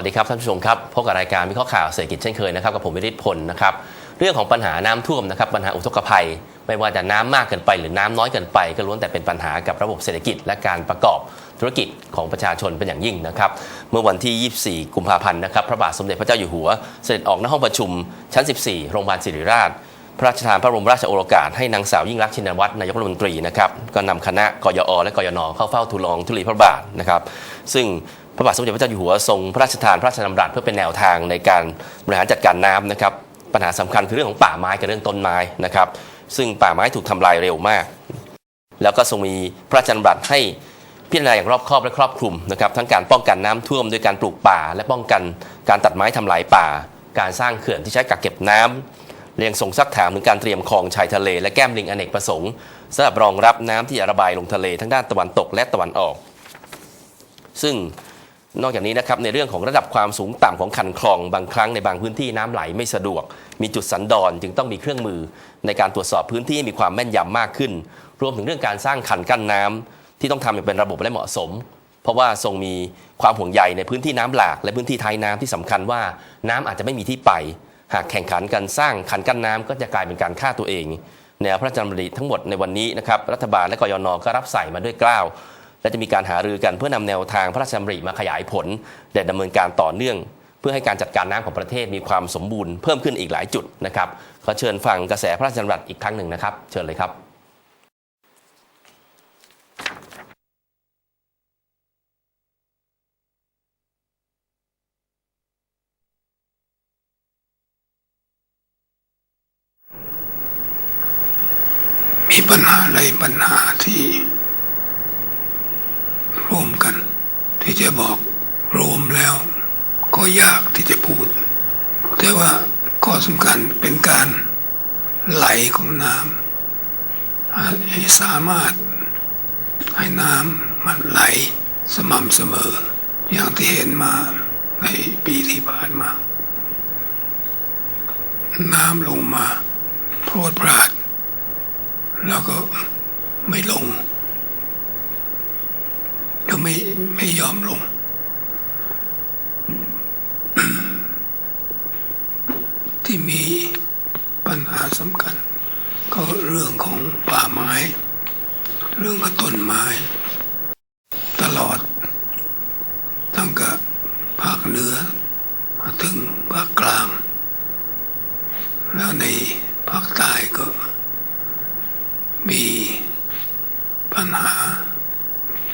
สวัสดีครับท่านผู้ชมครับพบกับรายการวิเคราะห์ข่าวเศรษฐกิจเช่นเคยนะครับกับผมวิริศพลนะครับเรื่องของปัญหาน้ำท่วมนะครับปัญหาอุทกภัย ไม่ว่าจะน้ำมากเกินไป หรือน้ำน้อยเกินไป ก็ล้วนแต่เป็นปัญหากับระบบเศรษฐกิจและการประกอบธุรกิจของประชาชนเป็นอย่างยิ่งนะครับเมื่อวันที่ 24 กุมภาพันธ์นะครับพระบาทสมเด็จพระเจ้าอยู่หัว เสด็จออกณห้องประชุมชั้น 14 โรงพยาบาลศิริราชพระราชทานพระบรมราชโองการให้นางสาวยิ่งรักชินวัตรนายกรัฐมนตรีนะครับก็นำคณะกยอและกยนเข้าเฝ้าทูลองทุลีพระบาทนะครับซึ่ง พระบาทสมเด็จพระเจ้าอยู่หัวทรงพระราชทานพระราชดำรัสเพื่อเป็นแนวทางในการบริหารจัดการน้ำนะครับปัญหาสำคัญคือเรื่องของป่าไม้กับเรื่องต้นไม้นะครับ ซึ่งป่าไม้ถูกทำลายเร็วมาก แล้วก็ทรงมีพระราชดำรัสให้พิจารณาอย่างรอบคอบและครอบคลุมนะครับทั้งการป้องกันน้ำท่วมด้วยการปลูกป่า และป้องกันการตัดไม้ทำลายป่า การสร้างเขื่อนที่ใช้กักเก็บน้ำเรียงส่งซักถามถึงการเตรียมคลองชายทะเล และแก้มลิงอเนกประสงค์สำหรับรองรับน้ำที่จะระบายลงทะเลทั้งด้านตะวันตกและตะวันออก ซึ่ง นอกจากนี้นะครับในเรื่องของระดับความสูงต่ำของคันคลองบางครั้งในบางพื้นที่น้ำไหลไม่สะดวก มีจุดสันดอนจึงต้องมีเครื่องมือ ในการตรวจสอบพื้นที่ให้มีความแม่นยำมากขึ้น รวมถึงเรื่องการสร้างคันกั้นน้ำที่ต้องทำอย่างเป็นระบบและเหมาะสม เพราะว่าทรงมีความห่วงใยในพื้นที่น้ำหลาก และพื้นที่ท้ายน้ำที่สำคัญว่าน้ำอาจจะไม่มีที่ไป หากแข่งขันกันสร้างคันกั้นน้ำก็จะกลายเป็นการฆ่าตัวเอง แนวพระราชดำริทั้งหมดในวันนี้นะครับรัฐบาลและกยนก็รับใส่มาด้วยเกล้าว และจะมีการหารือกันเพื่อนำแนวทางพระราชดำริมาขยายผลและดำเนินการต่อเนื่อง เพื่อให้การจัดการน้ำของประเทศมีความสมบูรณ์เพิ่มขึ้นอีกหลายจุดนะครับขอเชิญฟังกระแสพระราชดำรัสอีกครั้งหนึ่งนะครับ เชิญเลยครับมีปัญหาอะไรปัญหาที่ ร่วมกัน ที่จะบอกรวมแล้ว ก็ยากที่จะพูด แต่ว่าข้อสำคัญเป็นการไหลของน้ำให้สามารถให้น้ำมันไหลสม่ำเสมอ อย่างที่เห็นมาในปีที่ผ่านมา น้ำลงมา โพรวดพราด แล้วก็ไม่ลง ไม่ไม่ยอมลง ที่มีปัญหาสำคัญ ก็เรื่องของป่าไม้ เรื่องของต้นไม้ ตลอด ตั้งแต่ภาคเหนือมาถึงภาคกลาง แล้วในภาคใต้ก็ มีปัญหา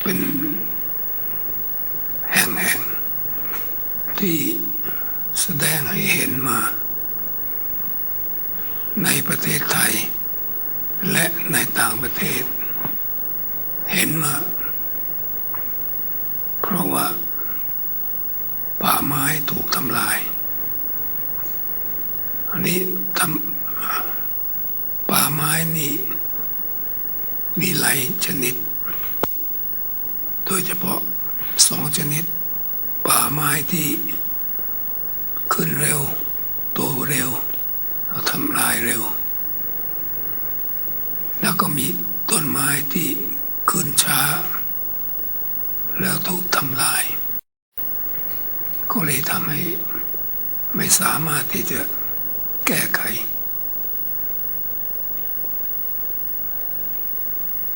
เป็นแห่งๆ ที่แสดงให้เห็นมา ในประเทศไทย และในต่างประเทศ เห็นมา เพราะว่า ป่าไม้ถูกทำลาย อันนี้ทำป่าไม้นี่มีหลายชนิด โดยเฉพาะสองชนิด ป่าไม้ที่ขึ้นเร็ว โตเร็วแล้วทำลายเร็ว แล้วก็มีต้นไม้ที่ขึ้นช้า แล้วถูกทำลาย ก็เลยทำให้ไม่สามารถที่จะแก้ไข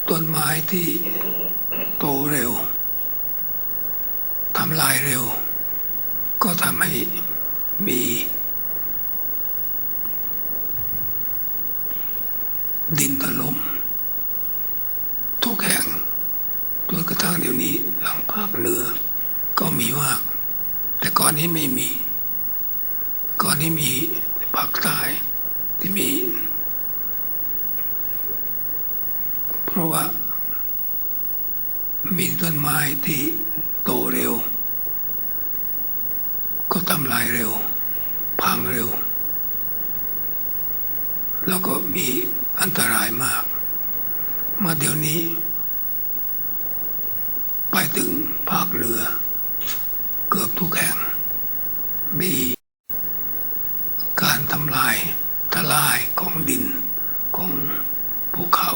ต้นไม้ที่โตเร็ว ทำลายเร็ว ก็ทำให้มีดินถล่มทุกแห่งจนกระทั่งเดี๋ยวนี้ทางภาคเหนือก็มีมาก แต่ก่อนนี้ไม่มี ก่อนนี้มีภาคใต้ที่มี เพราะว่ามีต้นไม้ที่ ตเร็ว ก็ทำลายเร็ว พังเร็ว แล้วก็มีอันตรายมาก มาเดี๋ยวนี้ ไปถึงภาคเหนือ เกือบทุกแห่ง มีการทำลายทลายของดินของภูเขา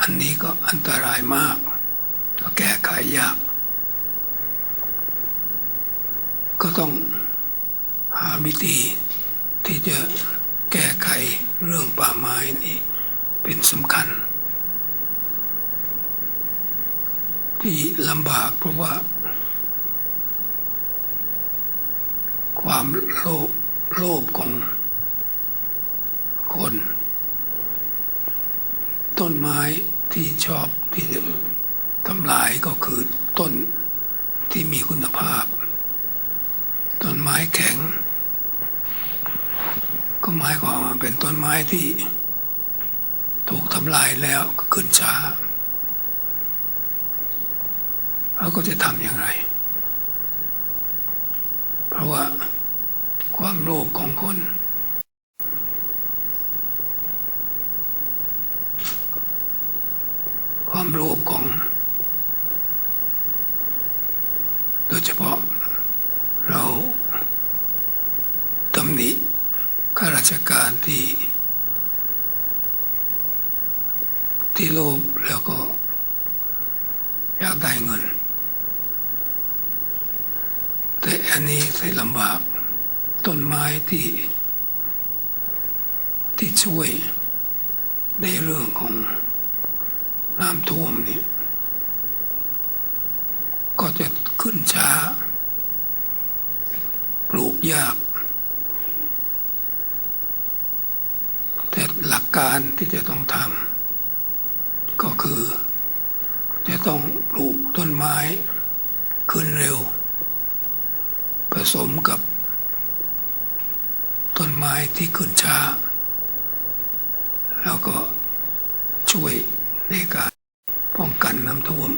อันนี้ก็อันตรายมาก แก้ไขยาก ก็ต้องหาวิธีที่จะแก้ไขเรื่องป่าไม้นี้เป็นสำคัญ ที่ลำบากเพราะว่า ความโลภโลภของคน ต้นไม้ที่ชอบที่จะ ทำลายก็คือต้นที่มีคุณภาพ ต้นไม้แข็ง ก็หมายความว่าเป็นต้นไม้ที่ถูกทำลายแล้วก็ขึ้นช้าแล้วก็จะทำอย่างไร เพราะว่าความโลภของคน ความโลภของ โดยเฉพาะเราตำหนิข้าราชการที่ ที่โลภแล้วก็อยากได้เงิน แต่อันนี้ใส่ลำบาก ต้นไม้ที่ ที่ช่วยในเรื่องของน้ำท่วมเนี่ยก็จะขึ้นช้า ปลูกยาก แต่หลักการที่จะต้องทำก็คือ จะต้องปลูกต้นไม้ขึ้นเร็ว ผสมกับ ต้นไม้ที่ขึ้นช้า แล้วก็ช่วยในการป้องกันน้ำท่วม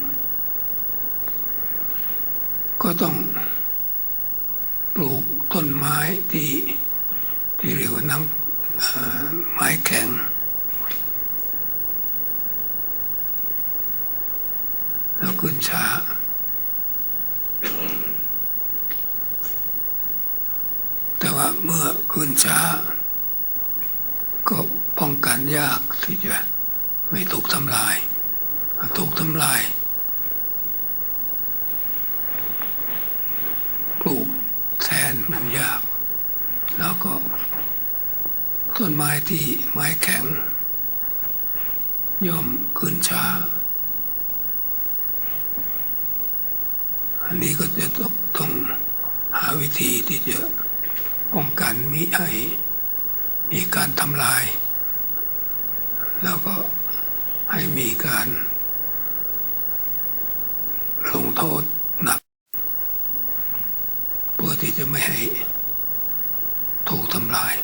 ก็ต้องปลูกต้นไม้ที่ที่เรียกว่าน้ำไม้แข็ง แล้ว ขึ้นช้า แต่ว่าเมื่อขึ้นช้า ก็ป้องกันยากที่จะไม่ถูกทำลายถูกทำลายปลูกแทนมันยาก แล้วก็ต้นไม้ที่ไม้แข็ง ย่อมขึ้นช้า อันนี้ก็จะต้องต้องหาวิธีที่จะป้องกันมิให้มีการทำลาย แล้วก็ให้มีการลงโทษหนัก เพื่อที่จะไม่ให้ถูกทำลาย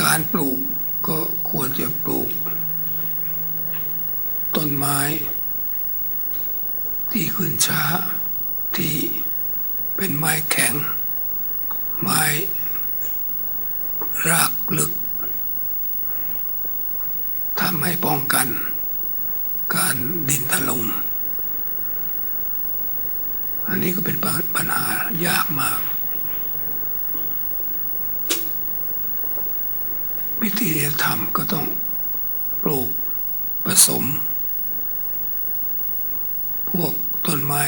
การปลูกก็ควรจะปลูก ต้นไม้ ที่ขึ้นช้า ที่เป็นไม้แข็ง ไม้รากลึกทำให้ป้องกัน การดินถลม่มอันนี้ก็เป็นปัญหายากมาก วิธีที่จะทำก็ต้องปลูกผสม พวกต้นไม้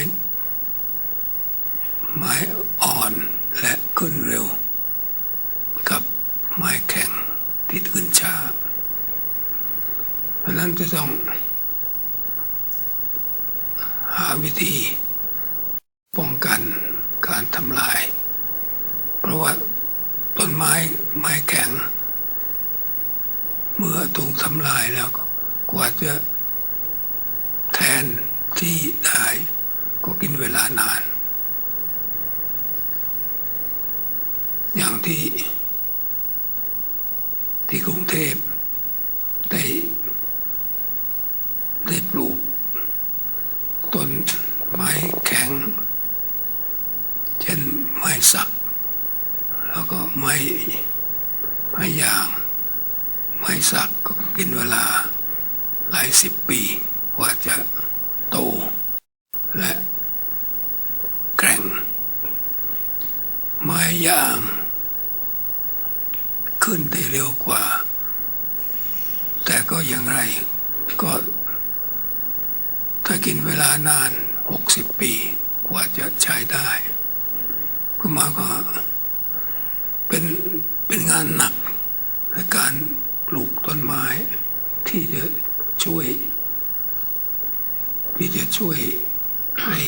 ไม้อ่อนและขึ้นเร็ว กับไม้แข็งที่ขึ้นช้าเพราะนั้นจะต้อง หาวิธี ป้องกันการทำลาย เพราะว่าต้นไม้ไม้แข็ง เมื่อถูกทำลายแล้วก็กว่าจะแทน ที่ได้ก็กินเวลานาน อย่างที่ที่กรุงเทพได้ได้ปลูกต้นไม้แข็ง เช่นไม้สัก แล้วก็ไม้ไม้ยาง ไม้สักก็กินเวลาหลายสิบปีกว่าจะ และแกร่งไม้ยาง ขึ้นได้เร็วกว่า แต่ก็อย่างไรก็ ถ้ากินเวลานานหกสิบปีกว่าจะใช้ได้ ก็มายความว่าเป็นเป็นงานหนักในการปลูกต้นไม้ที่จะช่วย ที่จะช่วย ให้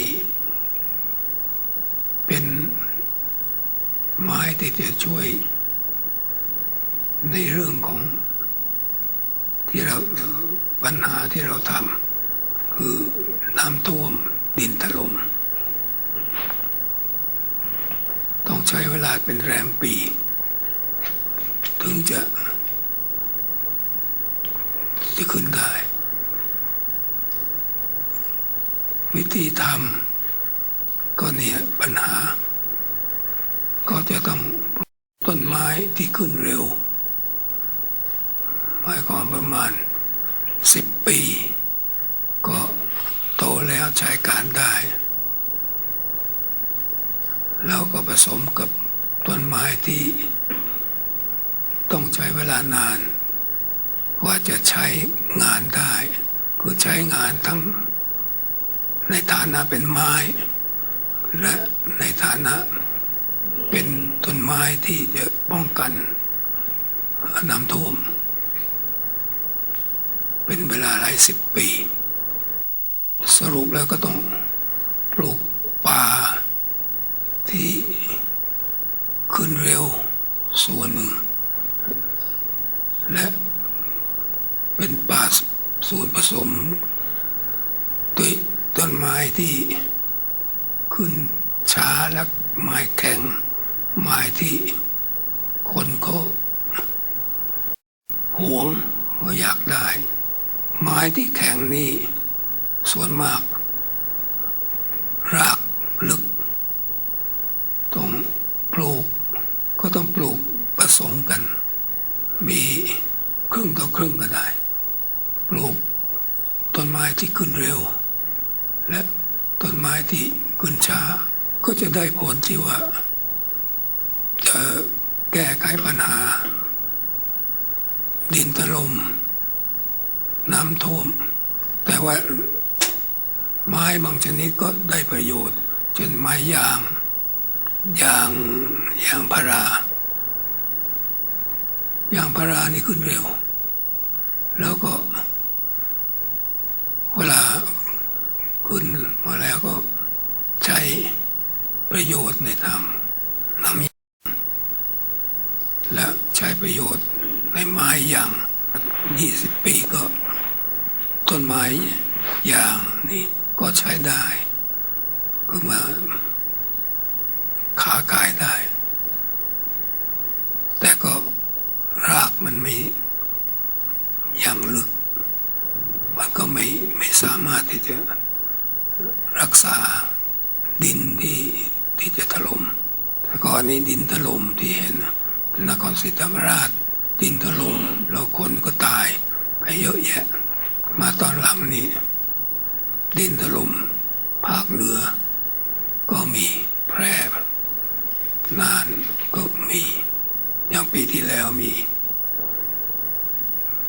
เป็นไม้ที่จะช่วย ในเรื่องของที่เราปัญหาที่เราทำคือน้ำท่วมดินถล่มต้องใช้เวลาเป็นแรมปี ถึงจะจะขึ้นได้ วิธีทำก็เนี่ยปัญหา ก็จะต้องต้นไม้ที่ขึ้นเร็วหมายความประมาณสิบปี ก็โตแล้วใช้การได้ แล้วก็ผสมกับต้นไม้ที่ต้องใช้เวลานาน ว่าจะใช้งานได้ คือใช้งานทั้ง ในฐานะเป็นไม้ และในฐานะเป็นต้นไม้ที่จะป้องกันน้ำท่วม เป็นเวลาหลายสิบปี สรุปแล้วก็ต้องปลูกป่าที่ขึ้นเร็วส่วนหนึ่ง และเป็นป่าส่วนผสมด้วยต้นไม้ที่ขึ้นช้าและไม้แข็ง ไม้ที่คนเขาหวงก็อยากได้ ไม้ที่แข็งนี่ส่วนมาก รากลึก ต้องปลูกก็ ต้องปลูกผสมกัน มีครึ่งต่อครึ่งก็ได้ ปลูกต้นไม้ที่ขึ้นเร็ว และต้นไม้ที่ขึ้นช้า ก็จะได้ผลที่ว่า จะแก้ไขปัญหา ดินถล่มน้ำท่วม แต่ว่าไม้บางชนิดก็ได้ประโยชน์ เช่นไม้ยาง ยางยางพารายางพารานี่ขึ้นเร็ว แล้วก็ เวลาขึ้นมาแล้วก็ใช้ประโยชน์ในทางน้ำยางและใช้ประโยชน์ในไม้ยาง20ปีก็ ต้นไม้ยางนี่ก็ใช้ได้ ก็มา ขากายได้ แต่ก็รากมันไม่ยังลึก มันก็ไม่ไม่สามารถที่จะรักษาดินที่ที่จะถลม่มแต่ก่อนนี้ดินถล่มที่เห็นนครศรีธรรมราช ดินถล่มแล้วคนก็ตายไปเยอะแยะ มาตอนหลังนี้ ดินถล่มภาคเหนือก็มีแพร่ นานก็มี อย่างปีที่แล้วมี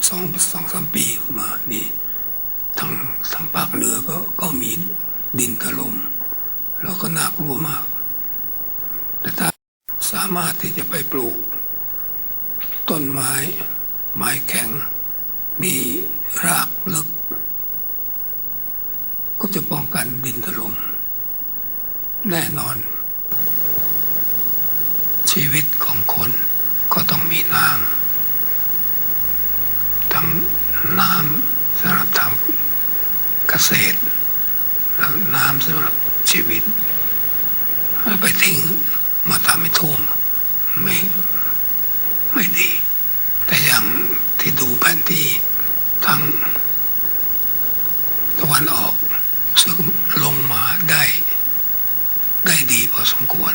สองสองสามปีมานี่ทางทางภาคเหนือก็ก็มีดินถล่มแล้วก็น่ากลัวมาก แต่ถ้าสามารถที่จะไปปลูก ต้นไม้ ไม้แข็ง มีรากลึก ก็จะป้องกันดินถล่มแน่นอน ชีวิตของคนก็ต้องมีน้ำทั้งน้ำสำหรับทำเกษตร น้ำสำหรับชีวิตไม่ไปทิ้งมาทำให้ท่วมไม่ไม่ดี แต่อย่างที่ดูแผนที่ทางตะวันออกซึ่งลงมาได้ได้ดีพอสมควร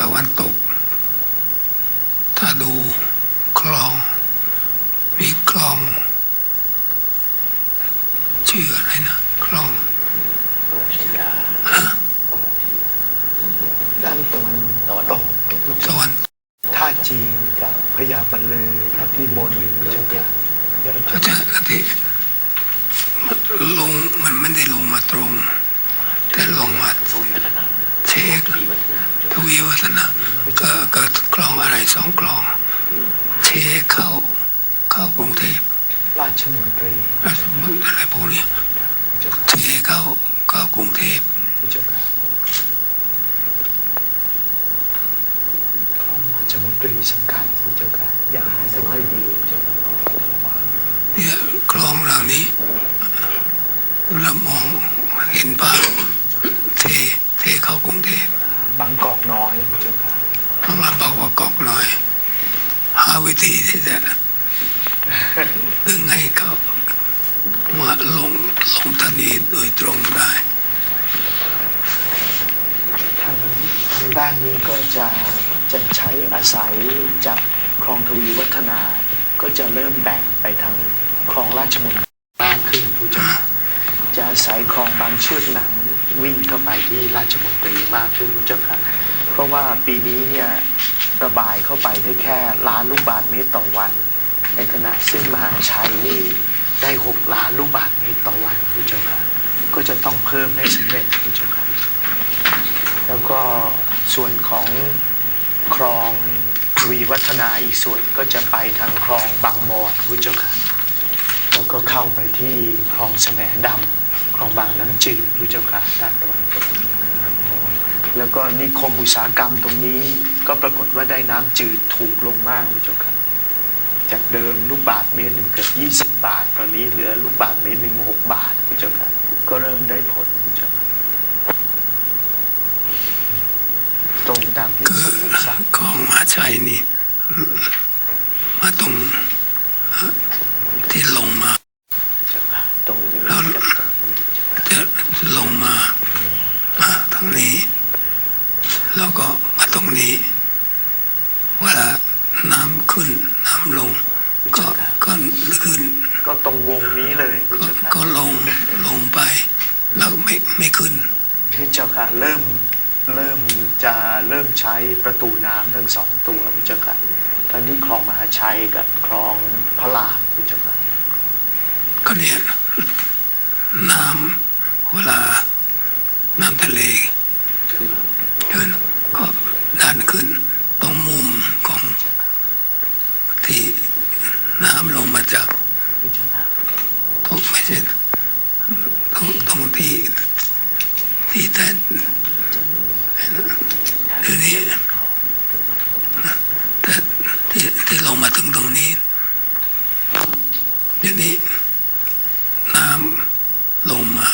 ตะวันตก ถ้าดูคลอง มีคลอง ชื่ออะไรนะคลองด้านตะวันตะวันตออกกตะวันท่าจีนกับพญาบัลลือพระพิมลวิชาการอาจารย์ที่ลงมันไม่ได้ลงมาตรง แต่ลงมาทวีวัฒนา เช็คทวีวัฒนาทวีวัฒนะก็ก็คลองอะไรสองคลอง เช็คเข้าเข้ากรุงเทพราชมนตรีราชมนอะไรพวกนี้เจ้าค่ะเทเข้าเข้ากรุงเทพเจ้าค่ะคลองราชมนตรีสำคัญเจ้าค่ะอย่างไม่ค่อยดีเจ้าค่ะเนี่ยคลองเหล่านี้เรามองเห็นภาพเทเทเข้ากรุงเทพบางกอกน้อยเจ้าค่ะถ้ามาบอกว่ากอกหน่อย หาวิธีที่จะดึงให้เขามาลงลงทางนี้โดยตรงได้ทางทางด้านนี้ก็จะจะใช้อาศัยจากคลองทวีวัฒนา ก็จะเริ่มแบ่งไปทางคลองราชมนตรีมากขึ้นผู้เจ้าค่ะจะอาศัยคลองบางเชือกหนัง วิ่งเข้าไปที่ราชมนตรีมากขึ้นเจ้าค่ะ เพราะว่าปีนี้เนี่ยระบายเข้าไปได้แค่ล้านลูกบาทเมตรต่อวัน ในขณะซึ่งมหาชัยนี่ได้หกล้านลูกบาทเมตรต่อวันผู้เจ้าค่ะก็จะต้องเพิ่มให้สำเร็จผู้เจ้าค่ะแล้วก็ส่วนของคลองวีวัฒนาอีกส่วนก็จะไปทางคลองบางบอนผู้เจ้าค่ะแล้วก็เข้าไปที่คลองแสมดำ คลองบางน้ำจืดผู้เจ้าค่ะด้านตะวันตกแล้วก็นิคมอุตสาหกรรมตรงนี้ก็ปรากฏว่าได้น้ำจืดถูกลงมากผู้เจ้าค่ะจากเดิมลูกบาทเมตรหนึ่งเกือบยี่สิบบาท ตอนนี้เหลือลูกบาทเมตรหนึ่งหกบาทผู้เจ้าค่ะก็เริ่มได้ผลผู้เจ้าค่ะตรงตามที่คือสมรับสั่งของมหาชัยนี่มาตรงที่ลงมา เจ้าค่ะตรงนี้ แล้ว กับตรงนี้เจ้าค่ะ จะลงมามาทางนี้ แล้วก็มาตรงนี้เวลาน้ำขึ้นน้ำลง ก็ก็ขึ้น ก็ตรงวงนี้เลยผู้ก็เจ้าค่ะก็ลงลงไป แล้วไม่ไม่ขึ้นผู้เจ้าค่ะเริ่มเริ่มจะเริ่มใช้ประตูน้ำทั้งสองตัวผู้เจ้าค่ะทั้งที่คลองมหาชัยกับคลองพระรามผู้เจ้าค่ะก็เนี่ยน้ำเวลาน้ำทะเลขึ้นันขึ้น ตรงมุมของที่น้ำลงมาจากผู้เจ้าค่ะตรงไม่ใช่ตรงตรงที่ที่แต่เดี๋ยวนี้แต่ที่ที่ลงมาถึงตรงนี้เดี๋ยวนี้น้ำลงมา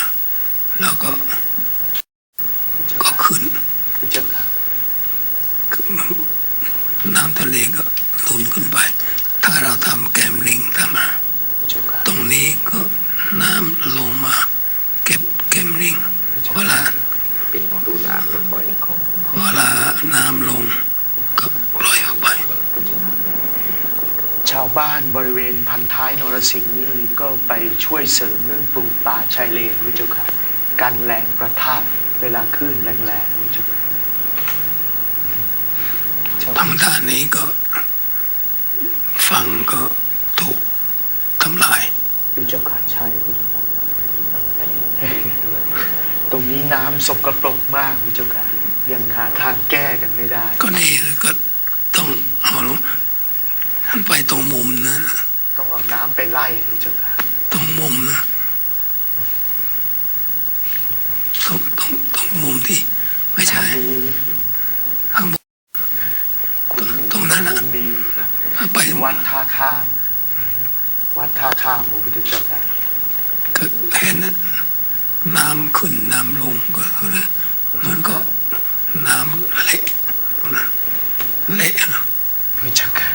แล้วก็ขึ้น ผู้เจ้าค่ะ คือมันน้ำทะเลก็ห นุนขึ้นไป ถ้าเราทำแกมลิงทำมาผู้เจ้าค่ะตรงนี้ก็น้ำลงมา เก็บแกมลิงเวลาปิดประตูน้ำแล้วปล่อยเวลาน้ำลงก็ปล่อยออกไป ชาวบ้านบริเวณพันท้ายนรสิงห์นี่ก็ไปช่วยเสริมเรื่องปลูกป่าชายเลนผู้เจ้าค่ะกันแรงประทะเวลาคลื่นแรงๆผู้เจ้าค่ะชาวทางด้านนี้ก็ ฝั่งก็ถูกทำลายผู้เจ้าค่ะใช่ผู้เจ้าค่ะตรงนี้น้ำสกปรกมากผู้เจ้าค่ะยังหาทางแก้กันไม่ได้ ก็นี่ก็ต้องเอาลงท่านไปตรงมุมนะต้องเอาน้ำไปไล่ผู้เจ้าค่ะตรงมุมนะตรงตรงตรงมุมที่ไม่ใช่ อันนี้ ข้างบน ขุน ตรงนั้นน่ะ ตรงนี้ ถ้าไป ที่ วัดท่าข้ามวัดท่าข้ามพระพุทธเจ้าค่ะก็เห็นนะน้ำขึ้นน้ำลงก็เลยมันก็น้ำเละนะเละนะพระเจ้าค่ะ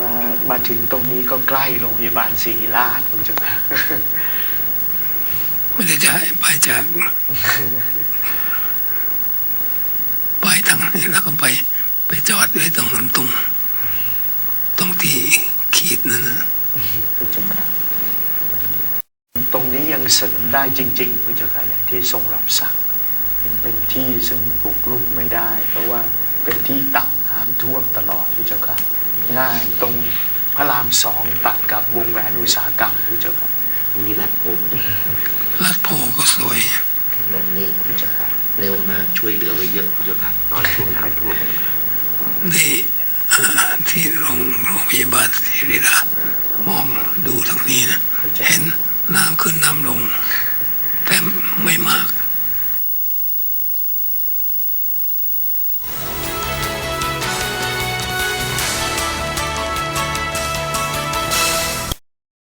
มามาถึงตรงนี้ก็ใกล้โรงพยาบาลศรีราชพระเจ้าค่ะไม่ได้จะให้ไปจากไปทางนี้แล้วก็ไปไปจอดไว้ตรงนั้นตรงตรง ที่ขีดนั่นนะพระเจ้าค่ะตรงนี้ยังเสริมได้จริงๆพระเจ้าค่ะอย่างที่ทรงรับสั่งยังเป็นที่ซึ่งบุกลุกไม่ได้ เพราะว่าเป็นที่ต่ำน้ำท่วมตลอดพระเจ้าค่ะง่ายตรงพระรามสองตัดกับวงแหวนอุตสาหกรรมพระเจ้าค่ะตรงนี้รัดผมลัดโพก็สวยลงนี่ผู้จัดการเร็วมากช่วยเหลือไว้เยอะผู้จัดการตอนช่วงน้ำท่วมนี่เอ่อ ที่โรงโรงพยาบาลศิริราชมองดูทางนี้นะเห็นน้ำขึ้นน้ำลง แต่ไม่มาก